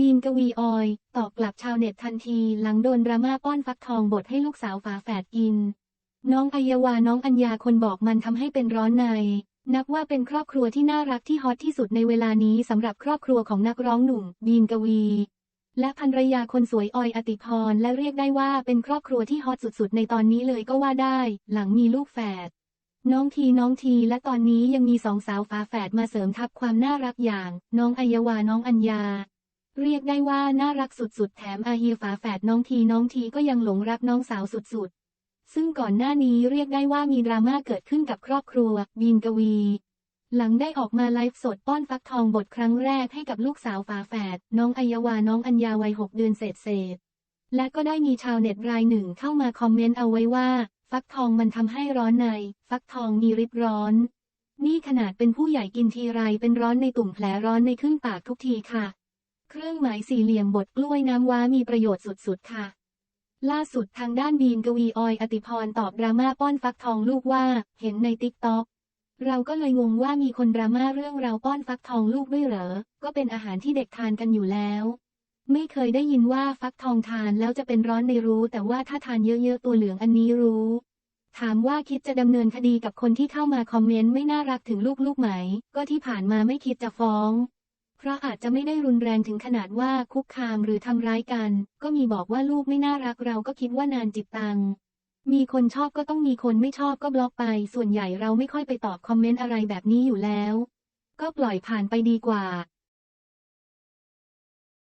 บีมกวีออย ตอบกลับชาวเน็ตทันที หลังโดนดราม่าป้อนฟักทองบดให้ลูกสาวฝาแฝดกิน น้องอัยวาน้องอัญญาคนบอกมันทำให้เป็นร้อนใน นับว่าเป็นครอบครัวที่น่ารักที่ฮอตที่สุดในเวลานี้สำหรับครอบครัวของนักร้องหนุ่ม บีมกวี และภรรยาคนสวยออยอติพรและเรียกได้ว่าเป็นครอบครัวที่ฮอตสุดๆ ในตอนนี้เลยก็ว่าได้ หลังมีลูกแฝดน้องทีน้องทีและตอนนี้ยังมีสองสาวฝาแฝดมาเสริมทับความน่ารักอย่าง น้องอัยวาน้องอัญญา เรียกได้ว่าน่ารักสุดๆ แถมอาเฮียฝาแฝดน้องทีน้องทีก็ยังหลงรักน้องสาวสุดๆ ซึ่งก่อนหน้านี้เรียกได้ว่ามีดราม่าเกิดขึ้นกับครอบครัว บีมกวี หลังได้ออกมาไลฟ์สดป้อนฟักทองบทครั้งแรกให้กับลูกสาวฝาแฝดน้องอัยวาน้องอัญญาวัยหกเดือนเศษเศษและก็ได้มีชาวเน็ตรายหนึ่งเข้ามาคอมเมนต์เอาไว้ว่า ฟักทองมันทำให้ร้อนใน ฟักทองมีริบร้อน นี่ขนาดเป็นผู้ใหญ่กินทีไรเป็นร้อนในตุ่มแผลร้อนในครึ่งปากทุกทีค่ะ เครื่องหมายสี่เหลี่ยมบดกล้วยน้ำว้ามีประโยชน์สุดๆ ค่ะ ล่าสุดทางด้านบีมกวีออยอติพรตอบดราม่าป้อนฟักทองลูกว่า เห็นในติ๊กต็อกเราก็เลยงงว่ามีคนดราม่าเรื่องเราป้อนฟักทองลูกด้วยเหรอ ก็เป็นอาหารที่เด็กทานกันอยู่แล้ว ไม่เคยได้ยินว่าฟักทองทานแล้วจะเป็นร้อนในรู้ แต่ว่าถ้าทานเยอะๆตัวเหลืองอันนี้รู้ ถามว่าคิดจะดำเนินคดีกับคนที่เข้ามาคอมเมนต์ไม่น่ารักถึงลูกๆไหม ก็ที่ผ่านมาไม่คิดจะฟ้อง เพราะอาจจะไม่ได้รุนแรงถึงขนาดว่าคุกคามหรือทำร้ายกัน ก็มีบอกว่าลูกไม่น่ารักเราก็คิดว่านานจิตตัง มีคนชอบก็ต้องมีคนไม่ชอบก็บล็อกไป ส่วนใหญ่เราไม่ค่อยไปตอบคอมเมนต์อะไรแบบนี้อยู่แล้ว ก็ปล่อยผ่านไปดีกว่า